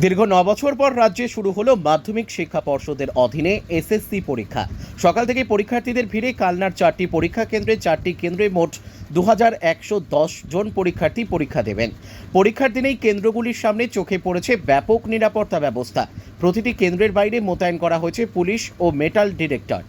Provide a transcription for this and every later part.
দীর্ঘ ন বছর পর রাজ্যে শুরু হলো মাধ্যমিক শিক্ষা পর্ষদের অধীনে এসএসসি পরীক্ষা। সকাল থেকে পরীক্ষার্থীদের ভিড়ে কালনার চারটি পরীক্ষা কেন্দ্রে, চারটি কেন্দ্রে মোট দুহাজার একশো দশ জন পরীক্ষার্থী পরীক্ষা দেবেন। পরীক্ষার দিনেই কেন্দ্রগুলির সামনে চোখে পড়েছে ব্যাপক নিরাপত্তা ব্যবস্থা। প্রতিটি কেন্দ্রের বাইরে মোতায়েন করা হয়েছে পুলিশ ও মেটাল ডিরেক্টর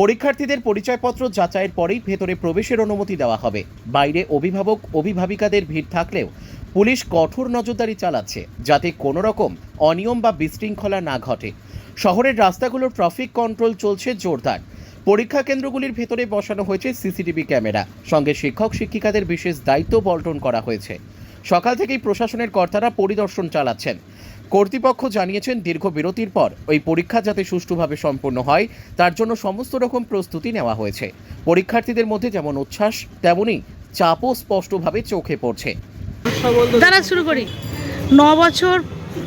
পরীক্ষার্থীদের পরিচয়পত্র যাচাইয়ের পরেই ভেতরে প্রবেশের অনুমতি দেওয়া হবে। বাইরে অভিভাবক, অভিভাবিকাদের ভিড় থাকলেও পুলিশ কঠোর নজরদারি চালাচ্ছে যাতে কোনো রকম অনিয়ম বা বিশৃঙ্খলা না ঘটে। শহরের রাস্তাগুলোর ট্রাফিক কন্ট্রোল চলছে জোরদার। পরীক্ষা কেন্দ্রগুলির ভেতরে বসানো হয়েছে সিসিটিভি ক্যামেরা। সঙ্গে শিক্ষক, শিক্ষিকাদের বিশেষ দায়িত্ব বন্টন করা হয়েছে। সকাল থেকেই প্রশাসনের কর্তারা পরিদর্শন চালাচ্ছেন। কর্তৃপক্ষ জানিয়েছেন, দীর্ঘ বিরতির পর ওই পরীক্ষা যাতে সুষ্ঠুভাবে সম্পন্ন হয়, তার জন্য সমস্ত রকম প্রস্তুতি নেওয়া হয়েছে। পরীক্ষার্থীদের মধ্যে যেমন উচ্ছ্বাস তেমনই চাপও স্পষ্টভাবে চোখে পড়ছে। দাঁড়া, শুরু করি। ন বছর,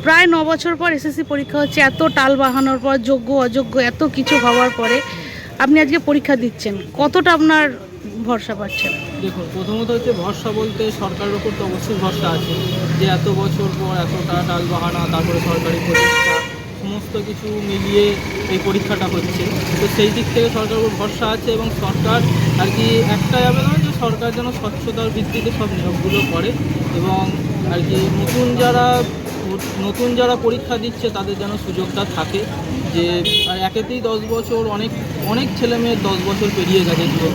প্রায় ন বছর পর এসএসসি পরীক্ষা হচ্ছে, এত টাল বাহানোর পর, যোগ্য, অযোগ্য, এত কিছু হওয়ার পরে আপনি আজকে পরীক্ষা দিচ্ছেন, কতটা আপনার ভরসা পাচ্ছেন? দেখুন, প্রথমত হচ্ছে ভরসা বলতে সরকারের ওপর তো অবশ্যই ভরসা আছে, যে এত বছর পর এতটা টাল বাহানা, তারপরে সরকারি পরীক্ষা সমস্ত কিছু মিলিয়ে এই পরীক্ষাটা হচ্ছে। তো সেই দিক থেকে সরকারের উপর ভরসা আছে এবং সরকার আর কি একটাই আবেদন যে সরকার যেন স্বচ্ছতার ভিত্তিতে সব নিয়োগগুলো করে এবং আর কি নতুন যারা নতুন যারা পরীক্ষা দিচ্ছে তাদের যেন সুযোগটা থাকে যে আর একেতেই দশ বছর অনেক অনেক ছেলে মেয়ের দশ বছর পেরিয়ে গেছে জীবন।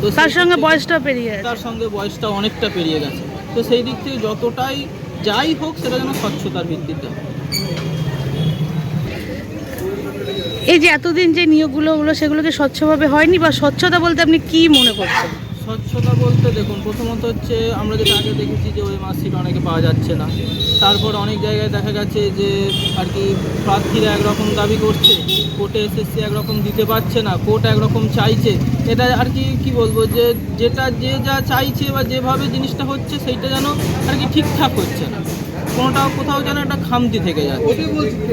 তো তার সঙ্গে বয়সটা পেরিয়ে তার সঙ্গে বয়সটা অনেকটা পেরিয়ে গেছে। তো সেই দিক থেকে যতটাই যাই হোক সেটা যেন স্বচ্ছতার ভিত্তিতে হয়। এই যে এতদিন যে নিয়োগগুলো হলো সেগুলোকে স্বচ্ছভাবে হয়নি বা স্বচ্ছতা বলতে আপনি কি মনে করছেন? স্বচ্ছতা বলতে দেখুন, প্রথমত হচ্ছে আমরা যেটা আগে দেখেছি যে ওই মাসিক অনেকে পাওয়া যাচ্ছে না। তারপর অনেক জায়গায় দেখা গেছে যে আর কি প্রার্থীরা একরকম দাবি করছে, কোর্টে এসএসসি একরকম দিতে পারছে না, কোর্ট একরকম চাইছে। এটা আর কি কি বলব যে যেটা যে যা চাইছে বা যেভাবে জিনিসটা হচ্ছে, সেইটা যেন আর কি ঠিকঠাক হচ্ছে না। কোনোটা কোথাও যেন একটা খামতি থেকে যাচ্ছে।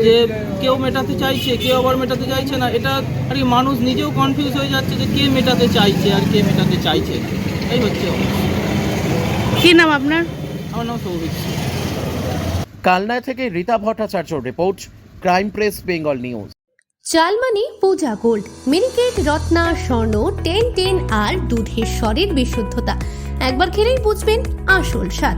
যে কেউ মেটাতে চাইছে কেউ আবার মেটাতে চাইছে না এটা আর কি মানুষ নিজেও কনফিউজ হয়ে যাচ্ছে যে কে মেটাতে চাইছে আর কে মেটাতে চাইছে। এই হচ্ছে কি নাম আপনার? আমার নাম সৌভিক। সিং। কালনা থেকে Rita Bhattacharya report crime press Bengal news. চালমানি Puja gold miniket Ratna Swarna ten ten আর দুধের স্বরের বিশুদ্ধতা। একবার খেলেই বুঝবেন আসল স্বাদ।